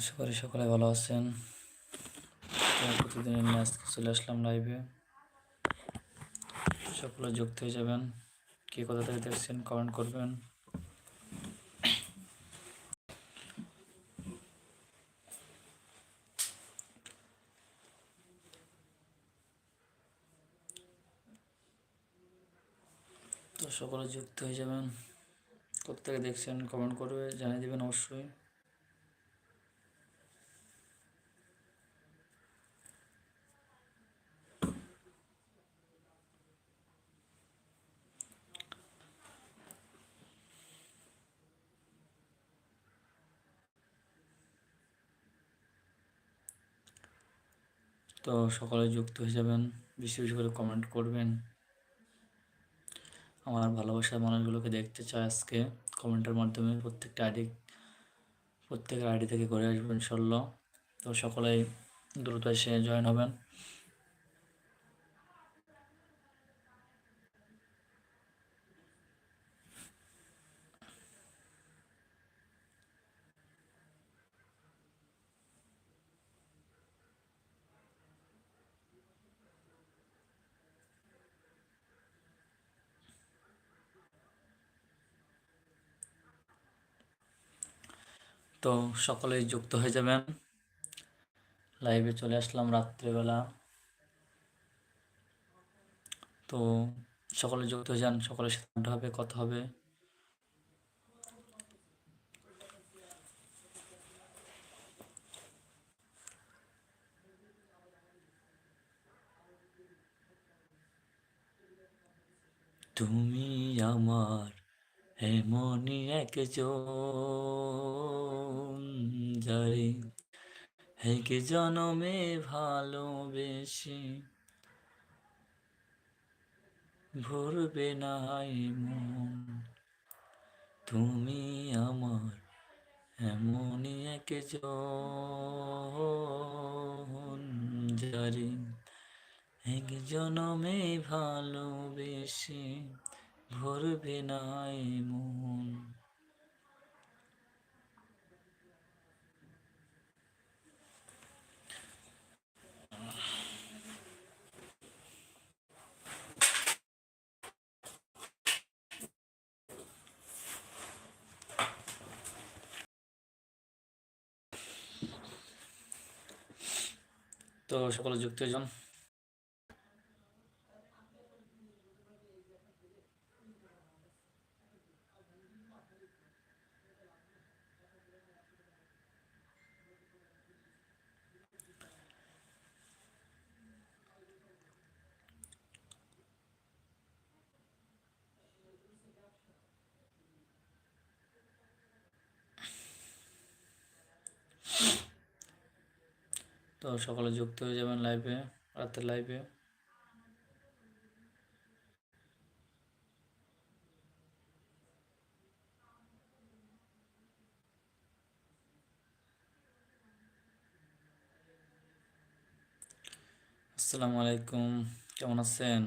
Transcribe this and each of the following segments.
আশা করি সকলে ভালো আছেন। প্রতিদিনের নিয়ে চলে আসলাম লাইভে সকলে যুক্ত হয়ে যাবেন। কে কোথা থেকে দেখছেন কমেন্ট করবেন। তো সকলে যুক্ত হয়ে যাবেন। কোথা থেকে দেখছেন কমেন্ট করবে, জানিয়ে দেবেন অবশ্যই। তো সকলে যুক্ত হয়ে যাবেন বেশি বেশি করে কমেন্ট করবেন। আমার ভালোবাসার মানুষগুলোকে দেখতে চাই আজকে। কমেন্টের মাধ্যমে প্রত্যেকটা আইডি প্রত্যেকের আইডি থেকে ঘুরে আসবেন, ইনশাল্লাহ। তো সকলেই দ্রুত এসে জয়েন হবেন। তো সকলেই যুক্ত হয়ে যাবেন। লাইভে চলে আসলাম রাত্রেবেলা। তো সকলে যুক্ত হয়ে যান, সকলের সাথে আড্ডা হবে, কথা হবে। তুমি আমার এমনই একজন যারে এক জনমে ভালোবেসে? ভরবে না মন। তুমি আমার এমনই একজন যারে এক জনমে ভালোবেসে? ভরবে নাই মন। তো সকলে যুক্ত হয়ে তো সকলে যুক্ত হয়ে যাবেন লাইভে রাতের লাইভে আসসালামু আলাইকুম, কেমন আছেন?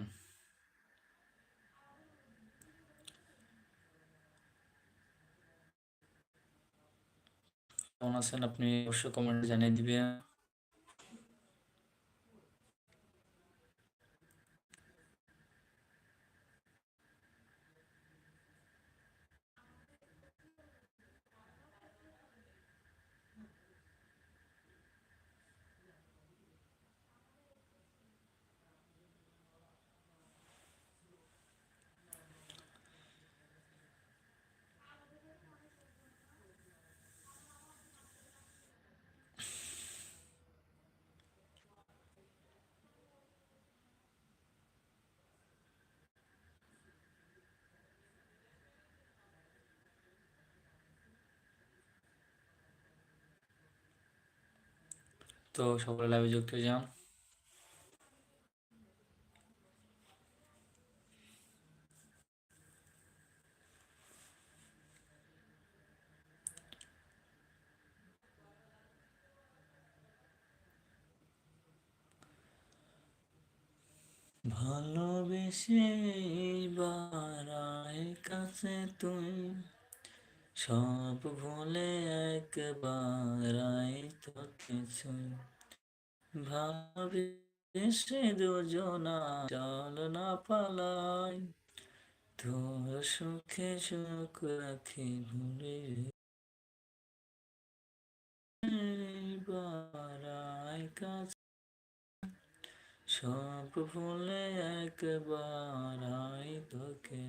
কেমন আছেন আপনি? অবশ্যই কমেন্টে জানিয়ে দিবেন। তো সকলে লাইভে যুক্ত হয়ে যান ভালোবেসে বারায় কাছে তুই। সব ভুলে একবার আয় তোকে ছুঁই ভালোবেসে দুজনা চল না পালাই। তোর সুখে সুখ রাখি ভুলে বারাই কাছে। সব ভুলে একবার আই তোকে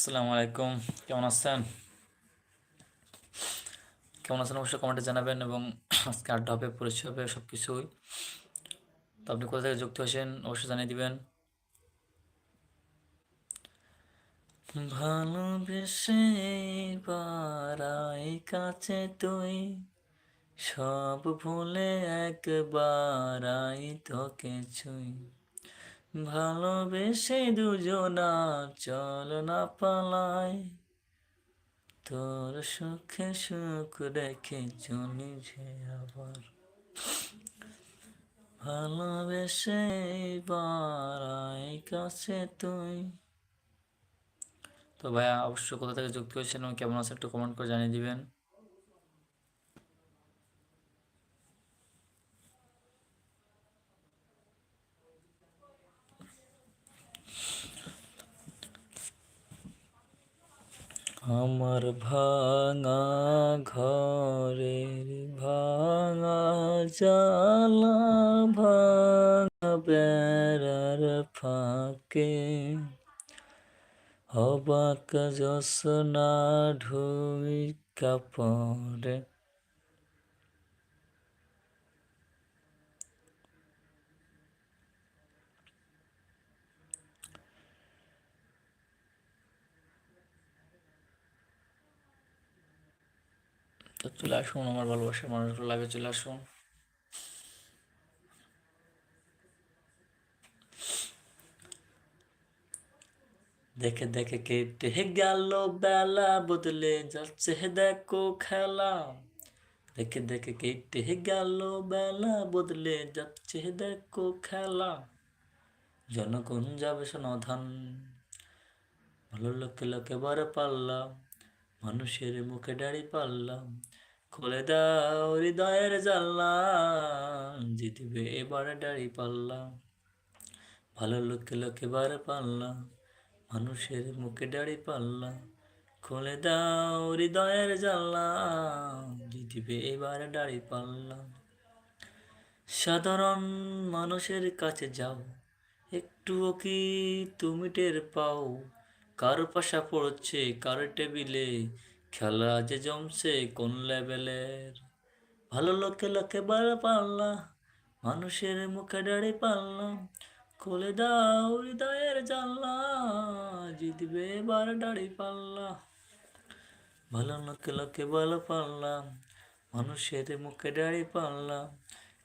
আসসালামু আলাইকুম। কেমন আছেন? কেমন আছেন অবশ্যই কমেন্টে জানাবেন এবং আজকে আড্ডা হবে, পরিচয় হবে সব কিছুই তো আপনি কোথা থেকে যুক্ত হয়েছেন অবশ্যই জানিয়ে দিবেন। ভালোবেসে বারাই কাছে তুই, সব ভুলে একবার তোকে ছুঁই। ভালোবেসে দুজনা চল না পালাই। তোর সুখে সুখ রেখে চলি যে আবার। ভালোবেসে কাছে তুই। তো ভাইয়া, অবশ্যই কোথা থেকে যুক্ত হয়েছেন কেমন আছে একটু কমেন্ট করে জানিয়ে দিবেন। আমার ভাঙা ঘরের ভাঙা জালা ভাঙা বেড়ার ফাঁকে। অবাক জোসনা ঢুই কাপড়ে তো চলে আসুন, আমার ভালোবাসার মানুষগুলো লাইভে চলে আসুন। দেখে দেখে কেটে গেল বেলা, বদলে যাচ্ছে দেখো খেলা। দেখে দেখে কেটে গেল বেলা, বদলে যাচ্ছে দেখো খেলা। জনগণ যাবে সনাধান ভালো লোকে লোকে বারে পারলাম মানুষের মুখে দাঁড়ি পারলাম খুলে দাও হৃদয়ের জানলা, জিতবে এবারে দাঁড়ি পারলাম ভালো লোকে লোকে বারে পাল্লা, মানুষের মুখে দাঁড়ি পাল্লা। খুলে দাও হৃদয়ের জানলা, জিতবে এবারে দাঁড়ি পাল্লা। সাধারণ মানুষের কাছে যাও, একটুও কি তুমি টের পাও? কারও পাশা পড়ছে, কারও টেবিলে খেলা যে জমছে, কোন লেভেলের? ভালো লোকে লোকে বারে পাল্লা, মানুষের মুখে দাঁড়ি পাল্লা খুলে দাও হৃদয়ের জানলা, জিতবে এবার দাড়ি পাল্লা। ভালো লোকে লোকে ভালো পারলাম মানুষের মুখে দাড়ি পাল্লা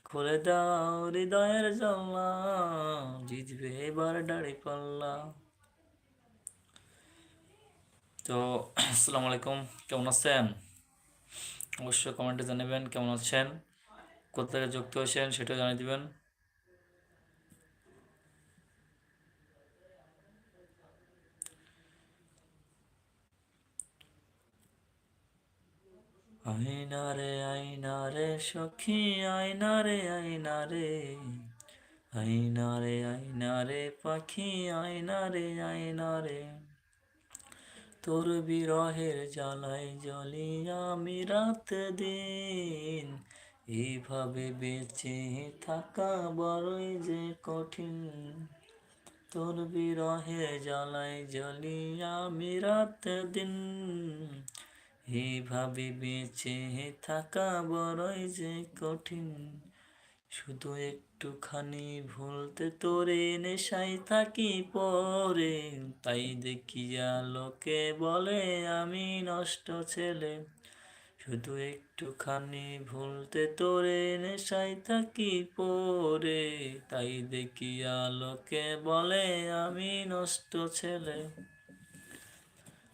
খুলে দাও হৃদয়ের জানলা, জিতবে এবার দাড়ি পাল্লা। তো, আসসালামু আলাইকুম। কেমন আছেন? অবশ্যই কমেন্টে জানাবেন কেমন আছেন, কোথা থেকে যুক্ত হয়েছেন সেটাও জানিয়ে দিবেন। আইনা রে আইনা রে, সখী আইনা রে আইনা রে। আইনা রে আইনা রে, পাখি আইনা রে আইনা রে। তোর বিরহের জ্বালাই জলি আমি রাত দিন। এইভাবে বেঁচে থাকা বড়ই যে কঠিন। তোর বিরহের জ্বালাই জলি আমি রাত দিন। এইভাবে বেঁচে থাকা বড়ই যে কঠিন। শুধু একটুখানি ভুলতে তোরে নেশাই থাকি পরে। তাই দেখিয়া লোকে বলে, আমি নষ্ট ছেলে। শুধু একটুখানি ভুলতে তোরে নেশাই থাকি পরে। তাই দেখিয়া লোকে বলে, আমি নষ্ট ছেলে।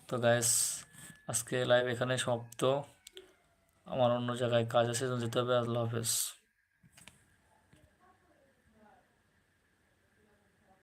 তো গ্যাস আজকে লাইভ এখানে সমাপ্ত। আমার অন্য জায়গায় কাজ আছে যেতে হবে। আল্লাহ হাফেজ।